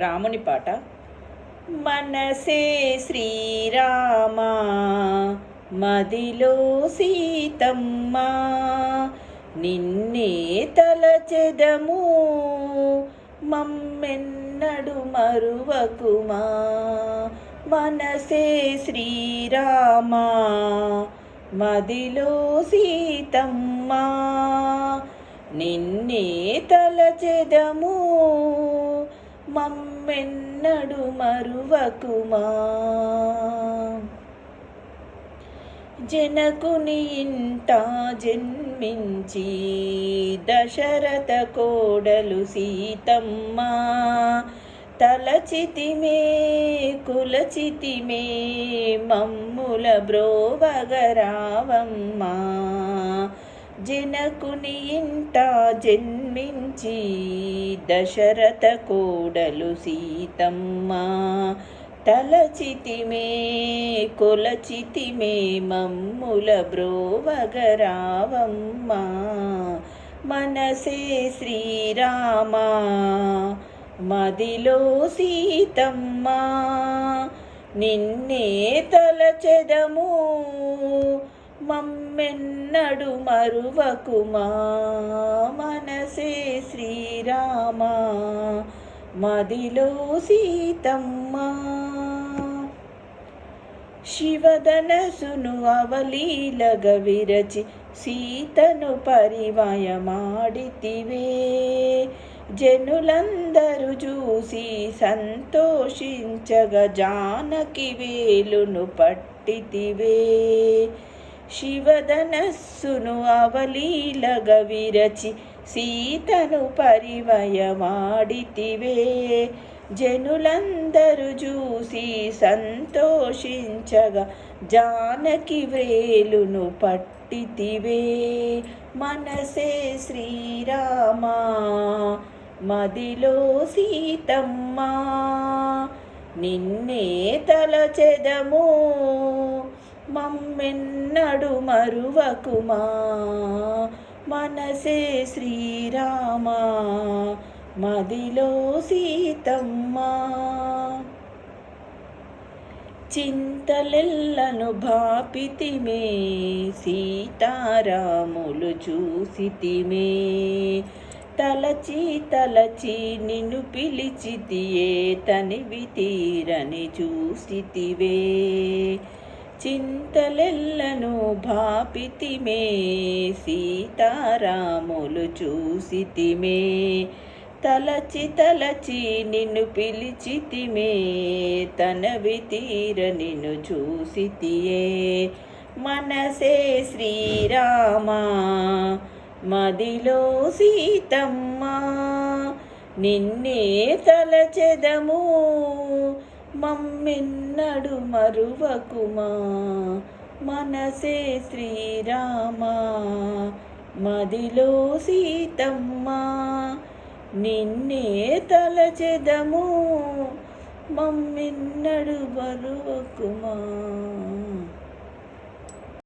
రాముని పాట. మనసే శ్రీరామ మదిలో సీతమ్మ నిన్నే తలచెదము మమ్మెన్నడు మరువకుమా. మనసే శ్రీరామ మదిలో సీతమ్మ నిన్నే తలచెదము మమ్మెన్నడు మరువకుమా? జనకుని ఇంట జన్మించి దశరథ కోడలు సీతమ్మ. తలచితిమే కులచితిమే మమ్ముల బ్రోవగరావమ్మా. జనకుని ఇంట జన్మించి దశరథ కోడలు సీతమ్మ. తలచితిమే కొలచితిమే మమ్ముల బ్రోవగరావమ్మ. మనసే శ్రీరామ మదిలో సీతమ్మ. నిన్నే తలచెదము నడు మరువకుమా మనసే శ్రీరామ. మదిలో సీతమ్మ. శివధనసును అవలీలగ విరచి సీతను పరివయమాడితివే జనులందరూ చూసి సంతోషించగ జానకి వేలును పట్టితివే. శివధనస్సును అవలీలగ విరచి సీతను పరివయమాడితివే జనులందరూ చూసి సంతోషించగా జానకి వ్రేలును పట్టితివే. మనసే శ్రీరామ మదిలో సీతమ్మ నిన్నే తలచెదము. మమ్మెన్నడు మరువకుమా? మనసే శ్రీరామా మదిలో సీతమ్మ. చింతలెల్లను భాపితిమే సీతారాములు చూసితిమే. తలచి తలచి నిన్ను పిలిచితియే తనివి తీరని చూసితివే. చింతలెల్లను భాపితిమే సీతారాములు చూసితిమే. తలచి తలచి నిన్ను పిలిచితిమే తనవి తీర నిన్ను చూసితియే. మనసే శ్రీరామ మదిలో సీతమ్మ నిన్నే తలచెదము. మమ్మెన్నడు మరువకుమా? మనసే శ్రీరామ. మదిలో సీతమ్మ. నిన్నే తలచెదము. మమ్మెన్నడు మరువకుమా?